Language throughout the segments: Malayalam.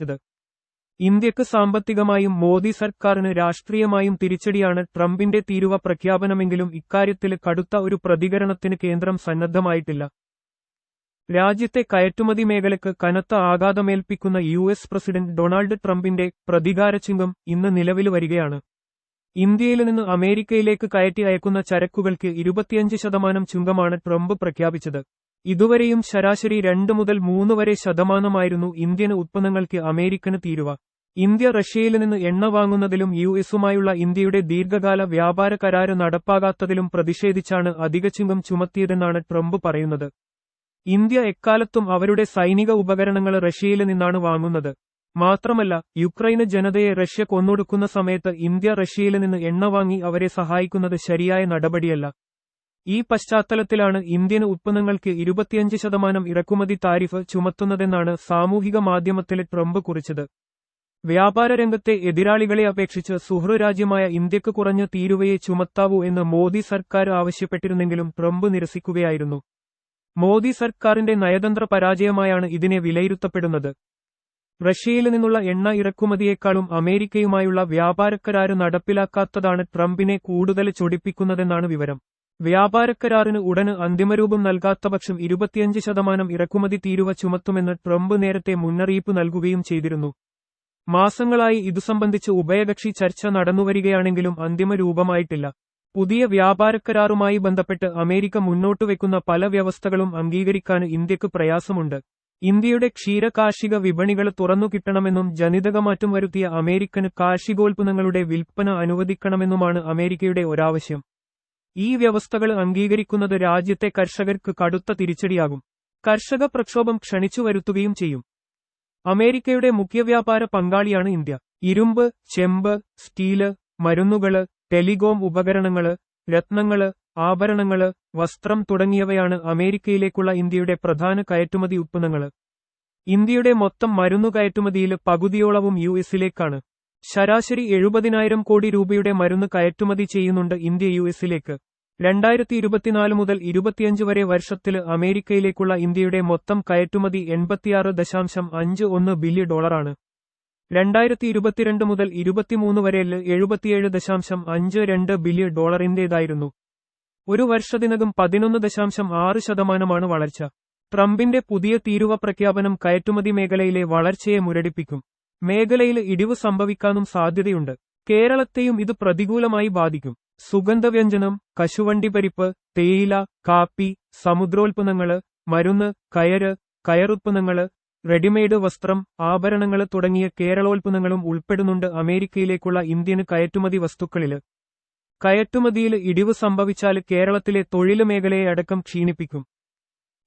ഇത് ഇന്ത്യയ്ക്ക് സാമ്പത്തികമായും മോദി സർക്കാരിന് രാഷ്ട്രീയമായും തിരിച്ചടിയാണ് ട്രംപിന്റെ തീരുവ പ്രഖ്യാപനമെങ്കിലും ഇക്കാര്യത്തിൽ കടുത്ത ഒരു പ്രതികരണത്തിന് കേന്ദ്രം സന്നദ്ധമായിട്ടില്ല. രാജ്യത്തെ കയറ്റുമതി മേഖലയ്ക്ക് കനത്ത ആഘാതമേൽപ്പിക്കുന്ന യു എസ് പ്രസിഡന്റ് ഡൊണാൾഡ് ട്രംപിന്റെ പ്രതികാരചിങ്കം ഇന്ന് നിലവിൽ വരികയാണ്. ഇന്ത്യയിൽ നിന്ന് അമേരിക്കയിലേക്ക് കയറ്റി അയക്കുന്ന ചരക്കുകൾക്ക് ഇരുപത്തിയഞ്ച് ശതമാനം ചുങ്കമാണ് ട്രംപ് പ്രഖ്യാപിച്ചത്. ഇതുവരെയും ശരാശരി രണ്ട് മുതൽ മൂന്ന് വരെ ശതമാനമായിരുന്നു ഇന്ത്യൻ ഉത്പന്നങ്ങൾക്ക് അമേരിക്കന് തീരുവ. ഇന്ത്യ റഷ്യയിൽ നിന്ന് എണ്ണ വാങ്ങുന്നതിലും യു എസുമായുള്ള ഇന്ത്യയുടെ ദീർഘകാല വ്യാപാര കരാര് നടപ്പാകാത്തതിലും പ്രതിഷേധിച്ചാണ് അധിക ചിങ്കം ചുമത്തിയതെന്നാണ് ട്രംപ് പറയുന്നത്. ഇന്ത്യ എക്കാലത്തും അവരുടെ സൈനിക ഉപകരണങ്ങൾ റഷ്യയിൽ നിന്നാണ് വാങ്ങുന്നത്. മാത്രമല്ല യുക്രൈന് ജനതയെ റഷ്യ കൊന്നൊടുക്കുന്ന സമയത്ത് ഇന്ത്യ റഷ്യയിൽ നിന്ന് എണ്ണ വാങ്ങി അവരെ സഹായിക്കുന്നത് ശരിയായ നടപടിയല്ല. ഈ പശ്ചാത്തലത്തിലാണ് ഇന്ത്യൻ ഉത്പന്നങ്ങൾക്ക് ഇരുപത്തിയഞ്ച് ശതമാനം ഇറക്കുമതി താരിഫ് ചുമത്തുന്നതെന്നാണ് സാമൂഹിക മാധ്യമത്തിലെ ട്രംപ് കുറിച്ചത്. വ്യാപാര രംഗത്തെ എതിരാളികളെ അപേക്ഷിച്ച് സുഹൃരാജ്യമായ ഇന്ത്യയ്ക്ക് കുറഞ്ഞ തീരുവയെ ചുമത്താവൂ എന്ന് മോദി സർക്കാർ ആവശ്യപ്പെട്ടിരുന്നെങ്കിലും ട്രംപ് നിരസിക്കുകയായിരുന്നു. മോദി സർക്കാരിന്റെ നയതന്ത്ര പരാജയമായാണ് ഇതിനെ വിലയിരുത്തപ്പെടുന്നത്. റഷ്യയിൽ നിന്നുള്ള എണ്ണ ഇറക്കുമതിയേക്കാളും അമേരിക്കയുമായുള്ള വ്യാപാരക്കരാര് നടപ്പിലാക്കാത്തതാണ് ട്രംപിനെ കൂടുതൽ ചൊടിപ്പിക്കുന്നതെന്നാണ് വിവരം. വ്യാപാരക്കരാറിന് ഉടന് അന്തിമരൂപം നൽകാത്തപക്ഷം ഇരുപത്തിയഞ്ച് ശതമാനം ഇറക്കുമതി തീരുവ ചുമത്തുമെന്ന് ട്രംപ് നേരത്തെ മുന്നറിയിപ്പ് നൽകുകയും ചെയ്തിരുന്നു. മാസങ്ങളായി ഇതു സംബന്ധിച്ച് ഉഭയകക്ഷി ചർച്ച നടന്നുവരികയാണെങ്കിലും അന്തിമ രൂപമായിട്ടില്ല പുതിയ വ്യാപാരക്കരാറുമായി ബന്ധപ്പെട്ട് അമേരിക്ക മുന്നോട്ട് വെക്കുന്ന പല വ്യവസ്ഥകളും അംഗീകരിക്കാൻ ഇന്ത്യയ്ക്ക് പ്രയാസമുണ്ട്. ഇന്ത്യയുടെ ക്ഷീരകാർഷിക വിപണികൾ തുറന്നു കിട്ടണമെന്നും ജനിതകമാറ്റം വരുത്തിയ അമേരിക്കന് കാർഷികോൽപ്പന്നങ്ങളുടെ വിൽപ്പന അനുവദിക്കണമെന്നുമാണ് അമേരിക്കയുടെ ഒരാവശ്യം. ഈ വ്യവസ്ഥകൾ അംഗീകരിക്കുന്നത് രാജ്യത്തെ കർഷകർക്ക് കടുത്ത തിരിച്ചടിയാകും. കർഷക പ്രക്ഷോഭം ക്ഷണിച്ചു വരുത്തുകയും ചെയ്യും. അമേരിക്കയുടെ മുഖ്യവ്യാപാര പങ്കാളിയാണ് ഇന്ത്യ. ഇരുമ്പ് ചെമ്പ് സ്റ്റീൽ മരുന്നുകൾ ടെലികോം ഉപകരണങ്ങൾ രത്നങ്ങൾ ആഭരണങ്ങൾ വസ്ത്രം തുടങ്ങിയവയാണ് അമേരിക്കയിലേക്കുള്ള ഇന്ത്യയുടെ പ്രധാന കയറ്റുമതി ഉത്പന്നങ്ങൾ ഇന്ത്യയുടെ മൊത്തം മരുന്നു കയറ്റുമതിയിൽ പകുതിയോളവും യു എസിലേക്കാണ്. ശരാശരി എഴുപതിനായിരം കോടി രൂപയുടെ മരുന്ന് കയറ്റുമതി ചെയ്യുന്നുണ്ട് ഇന്ത്യ യു എസിലേക്ക്. രണ്ടായിരത്തി ഇരുപത്തിനാല് മുതൽ ഇരുപത്തിയഞ്ച് വരെ വർഷത്തിൽ അമേരിക്കയിലേക്കുള്ള ഇന്ത്യയുടെ മൊത്തം കയറ്റുമതി എൺപത്തിയാറ് ദശാംശം അഞ്ച് ഒന്ന് ബില്യൺ ഡോളറാണ്. രണ്ടായിരത്തി ഇരുപത്തിരണ്ട് മുതൽ ഇരുപത്തിമൂന്ന് വരെ എഴുപത്തിയേഴ് ദശാംശം അഞ്ച് രണ്ട് ബില്യൺ ഡോളറിന്റേതായിരുന്നു. ഒരു വർഷത്തിനകം പതിനൊന്ന് ദശാംശം ആറ് ശതമാനമാണ് വളർച്ച. ട്രംപിന്റെ പുതിയ തീരുവ പ്രഖ്യാപനം കയറ്റുമതി മേഖലയിലെ വളർച്ചയെ മുരടിപ്പിക്കും. മേഖലയിൽ ഇടിവ് സംഭവിക്കാനും സാധ്യതയുണ്ട്. കേരളത്തെയും ഇത് പ്രതികൂലമായി ബാധിക്കും. സുഗന്ധവ്യഞ്ജനം കശുവണ്ടിപ്പരിപ്പ് തേയില കാപ്പി സമുദ്രോൽപ്പന്നങ്ങൾ മരുന്ന് കയറ് കയറുത്പന്നങ്ങൾ റെഡിമെയ്ഡ് വസ്ത്രം ആഭരണങ്ങൾ തുടങ്ങിയ കേരളോൽപ്പന്നങ്ങളും ഉൾപ്പെടുന്നുണ്ട് അമേരിക്കയിലേക്കുള്ള ഇന്ത്യൻ കയറ്റുമതി വസ്തുക്കളിൽ കയറ്റുമതിയിൽ ഇടിവ് സംഭവിച്ചാൽ കേരളത്തിലെ തൊഴിൽ മേഖലയെ അടക്കം ക്ഷീണിപ്പിക്കും.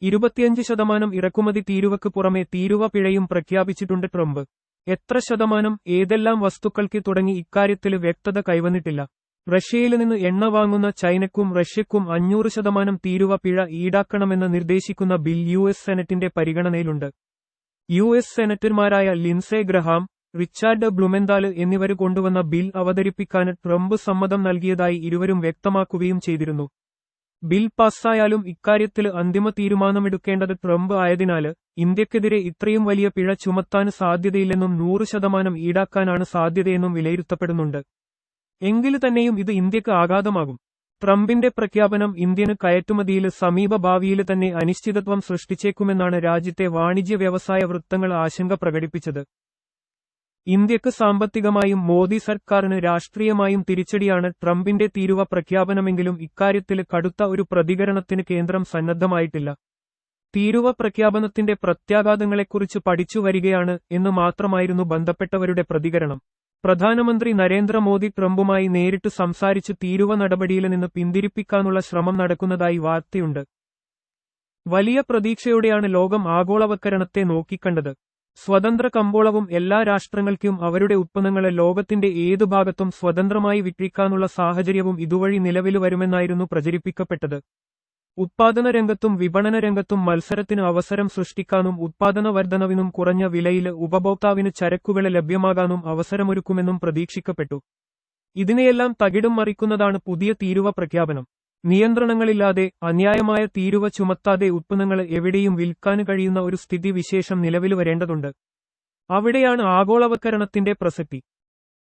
ഇരുപത്തിയഞ്ച് ശതമാനം ഇറക്കുമതി തീരുവക്ക് പുറമെ തീരുവ പിഴയും പ്രഖ്യാപിച്ചിട്ടുണ്ട് ട്രംപ്. എത്ര ശതമാനം ഏതെല്ലാം വസ്തുക്കൾക്ക് തുടങ്ങി ഇക്കാര്യത്തിൽ വ്യക്തത കൈവന്നിട്ടില്ല. റഷ്യയിൽ നിന്ന് എണ്ണ വാങ്ങുന്ന ചൈനയ്ക്കും റഷ്യക്കും അഞ്ഞൂറ് ശതമാനം തീരുവ പിഴ ഈടാക്കണമെന്ന് നിർദ്ദേശിക്കുന്ന ബിൽ യു എസ് സെനറ്റിന്റെ പരിഗണനയിലുണ്ട്. യു എസ് സെനറ്റർമാരായ ലിൻസെ ഗ്രഹാം റിച്ചാർഡ് ബ്ലുമെന്താൽ എന്നിവർ കൊണ്ടുവന്ന ബിൽ അവതരിപ്പിക്കാൻ ട്രംപ് സമ്മതം നൽകിയതായി ഇരുവരും വ്യക്തമാക്കുകയും ചെയ്തിരുന്നു. ബിൽ പാസ്സായാലും ഇക്കാര്യത്തിൽ അന്തിമ തീരുമാനമെടുക്കേണ്ടത് ട്രംപ് ആയതിനാൽ ഇന്ത്യക്കെതിരെ ഇത്രയും വലിയ പിഴ ചുമത്താൻ സാധ്യതയില്ലെന്നും നൂറ് ശതമാനം ഈടാക്കാനാണ് സാധ്യതയെന്നും വിലയിരുത്തപ്പെടുന്നുണ്ട്. എങ്കിൽ തന്നെയും ഇത് ഇന്ത്യയ്ക്ക് ആഘാതമാകും. ട്രംപിന്റെ പ്രഖ്യാപനം ഇന്ത്യന് കയറ്റുമതിയിൽ സമീപ ഭാവിയിൽ തന്നെ അനിശ്ചിതത്വം സൃഷ്ടിച്ചേക്കുമെന്നാണ് രാജ്യത്തെ വാണിജ്യ വ്യവസായ വൃത്തങ്ങൾ ആശങ്ക പ്രകടിപ്പിച്ചത്. ഇന്ത്യയ്ക്ക് സാമ്പത്തികമായും മോദി സർക്കാരിന് രാഷ്ട്രീയമായും തിരിച്ചടിയാണ് ട്രംപിന്റെ തീരുവ പ്രഖ്യാപനമെങ്കിലും ഇക്കാര്യത്തിൽ കടുത്ത ഒരു പ്രതികരണത്തിന് കേന്ദ്രം സന്നദ്ധമായിട്ടില്ല. തീരുവ പ്രഖ്യാപനത്തിന്റെ പ്രത്യാഘാതങ്ങളെക്കുറിച്ച് പഠിച്ചു വരികയാണ് എന്ന് മാത്രമായിരുന്നു ബന്ധപ്പെട്ടവരുടെ പ്രതികരണം. പ്രധാനമന്ത്രി നരേന്ദ്രമോദി ട്രംപുമായി നേരിട്ട് സംസാരിച്ച് തീരുവ നടപടിയിൽ നിന്ന് പിന്തിരിപ്പിക്കാനുള്ള ശ്രമം നടക്കുന്നതായി വാർത്തയുണ്ട്. വലിയ പ്രതീക്ഷയോടെയാണ് ലോകം ആഗോളവൽക്കരണത്തെ നോക്കിക്കണ്ടത്. സ്വതന്ത്ര കമ്പോളവും എല്ലാ രാഷ്ട്രങ്ങൾക്കും അവരുടെ ഉത്പന്നങ്ങളെ ലോകത്തിന്റെ ഏതു ഭാഗത്തും സ്വതന്ത്രമായി വിക്രിക്കാനുള്ള സാഹചര്യവും ഇതുവഴി നിലവിൽ വരുമെന്നായിരുന്നു പ്രചരിപ്പിക്കപ്പെട്ടത്. ഉത്പാദന രംഗത്തും വിപണന രംഗത്തും മത്സരത്തിന് അവസരം സൃഷ്ടിക്കാനും ഉത്പാദന വർധനവിനും കുറഞ്ഞ വിലയിൽ ഉപഭോക്താവിന് ചരക്കുകളെ ലഭ്യമാകാനും അവസരമൊരുക്കുമെന്നും പ്രതീക്ഷിക്കപ്പെട്ടു. ഇതിനെയെല്ലാം തകിടും മറിക്കുന്നതാണ് പുതിയ തീരുവ പ്രഖ്യാപനം. നിയന്ത്രണങ്ങളില്ലാതെ അന്യായമായ തീരുവ ചുമത്താതെ ഉത്പന്നങ്ങൾ എവിടെയും വിൽക്കാൻ കഴിയുന്ന ഒരു സ്ഥിതിവിശേഷം നിലവിൽ വരേണ്ടതുണ്ട്. അവിടെയാണ് ആഗോളവൽക്കരണത്തിന്റെ പ്രസക്തി.